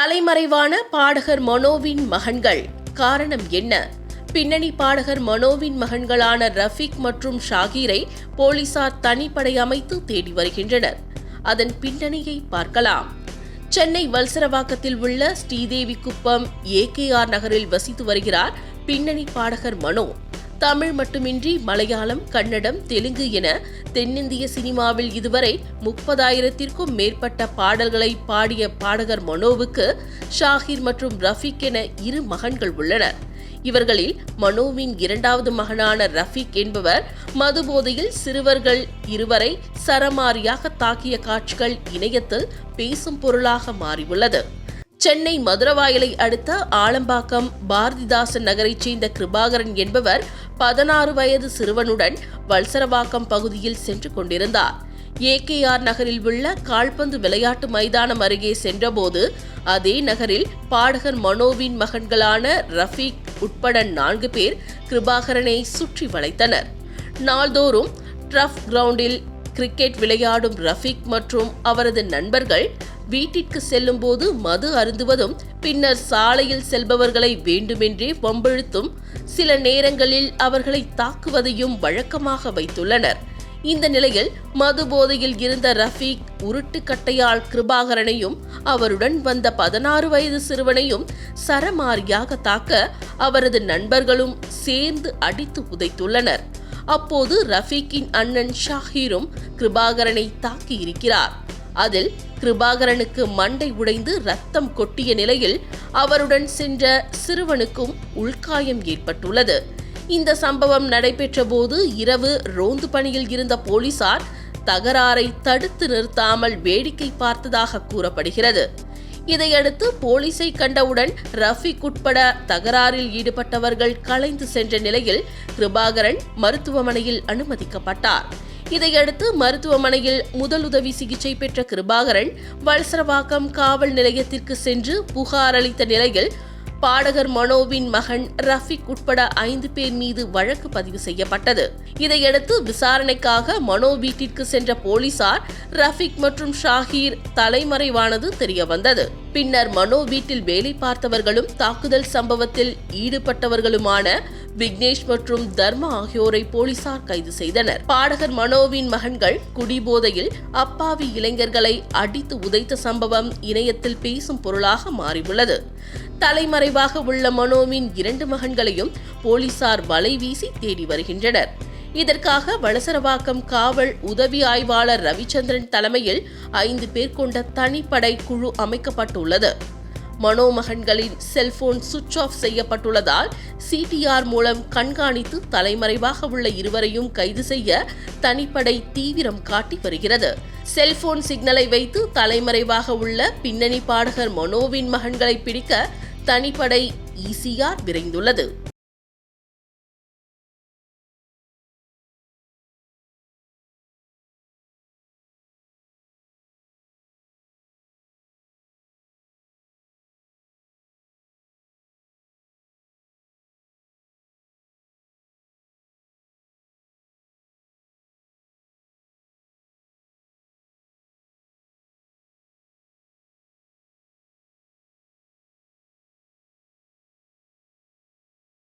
தலைமறைவான பாடகர் மனோவின் மகன்கள். காரணம் என்ன? பின்னணி பாடகர் மனோவின் மகன்களான ரஃபீக் மற்றும் ஷாகீரை போலீசார் தனிப்படை அமைத்து தேடி வருகின்றனர். அதன் பின்னணியை பார்க்கலாம். சென்னை வல்சரவாக்கத்தில் உள்ள ஸ்ரீதேவி குப்பம் ஏகேஆர் நகரில் வசித்து வருகிறார் பின்னணி பாடகர் மனோ. தமிழ் மட்டுமின்றி மலையாளம் கன்னடம் தெலுங்கு என தென்னிந்திய சினிமாவில் இதுவரை முப்பதாயிரத்திற்கும் மேற்பட்ட பாடல்களை பாடிய பாடகர் மனோவுக்கு ஷாஹிர் மற்றும் ரஃபீக் என இரு மகன்கள் உள்ளனர். இவர்களில் மனோவின் இரண்டாவது மகனான ரஃபீக் என்பவர் மதுபோதையில் சிறுவர்கள் இருவரை சரமாரியாக தாக்கிய காட்சிகள் இணையத்தில் பேசும் பொருளாக மாறியுள்ளது. சென்னை மதுரவாயலை அடுத்த ஆலம்பாக்கம் பாரதிதாசன் நகரைச் சேர்ந்த கிருபாகரன் என்பவர் பதினாறு வயது சிறுவனுடன் வல்சரவாக்கம் பகுதியில் சென்று கொண்டிருந்தார். ஏகேஆர் நகரில் உள்ள கால்பந்து விளையாட்டு மைதானம் அருகே சென்றபோது அதே நகரில் பாடகர் மனோவின் மகன்களான ரஃபீக் உட்பட நான்கு பேர் கிருபாகரனை சுற்றி வளைத்தனர். நாள்தோறும் ட்ரஃப் கிரவுண்டில் கிரிக்கெட் விளையாடும் ரஃபீக் மற்றும் அவரது நண்பர்கள் வீட்டிற்கு செல்லும்போது மது அருந்துவதும் பின்னர் சாலையில் செல்பவர்களை வேண்டுமென்றே வம்பிழுத்தும் சில நேரங்களில் அவர்களை தாக்குவதையும் வழக்கமாக வைத்துள்ளனர். இந்த நிலையில் மது போதையில் இருந்த ரஃபீக் உருட்டு கட்டையால் கிருபாகரனையும் அவருடன் வந்த பதினாறு வயது சிறுவனையும் சரமாரியாக தாக்க அவரது நண்பர்களும் சேர்ந்து அடித்து உதைத்துள்ளனர் அப்போது ரஃபீக்கின் அண்ணன் ஷாஹீரும் கிருபாகரனை தாக்கியிருக்கிறார் அதில் கிருபாகரனுக்கு மண்டை உடைந்து ரத்தம் கொட்டிய நிலையில் அவருடன் சென்ற சிறுவனுக்கும் உள்காயம் ஏற்பட்டுள்ளது. இந்த சம்பவம் நடைபெற்ற போது இரவு ரோந்து பணியில் இருந்த போலீசார் தகராறை தடுத்து நிறுத்தாமல் வேடிக்கை பார்த்ததாக கூறப்படுகிறது. இதையடுத்து போலீஸை கண்டவுடன் ரஃபீக் உட்பட தகராறில் ஈடுபட்டவர்கள் கலைந்து சென்ற நிலையில் கிருபாகரன் மருத்துவமனையில் அனுமதிக்கப்பட்டார். இதையடுத்து மருத்துவமனையில் முதலுதவி சிகிச்சை பெற்ற கிருபாகரன் வல்சரவாக்கம் காவல் நிலையத்திற்கு சென்று புகார் அளித்த நிலையில் பாடகர் மனோவின் மகன் ரஃபிக் உட்பட ஐந்து பேர் மீது வழக்கு பதிவு செய்யப்பட்டது. இதையடுத்து விசாரணைக்காக மனோ வீட்டிற்கு சென்ற போலீசார் ரஃபிக் மற்றும் ஷாஹீர் தலைமறைவானது தெரியவந்தது. பின்னர் மனோ வீட்டில் வேலை பார்த்தவர்களும் தாக்குதல் சம்பவத்தில் ஈடுபட்டவர்களுமான விக்னேஷ் மற்றும் தர்மா ஆகியோரை போலீசார் கைது செய்தனர். பாடகர் மனோவின் மகன்கள் குடிபோதையில் அப்பாவி இளைஞர்களை அடித்து உதைத்த சம்பவம் இணையத்தில் பேசும் பொருளாக மாறியுள்ளது. தலைமறைவாக உள்ள மனோவின் இரண்டு மகன்களையும் போலீசார் வலை வீசி தேடி வருகின்றனர். இதற்காக வளசரவாக்கம் காவல் உதவி ஆய்வாளர் ரவிச்சந்திரன் தலைமையில் ஐந்து பேர் கொண்ட தனிப்படை குழு அமைக்கப்பட்டுள்ளது. மனோமகன்களின் செல்போன் சுவிட்ச் ஆஃப் செய்யப்பட்டுள்ளதால் சிடிஆர் மூலம் கண்காணித்து தலைமறைவாக உள்ள இருவரையும் கைது செய்ய தனிப்படை தீவிரம் காட்டி வருகிறது. செல்போன் சிக்னலை வைத்து தலைமறைவாக உள்ள பின்னணி பாடகர் மனோவின் மகன்களை பிடிக்க தனிப்படை இசிஆர் விரைந்துள்ளது.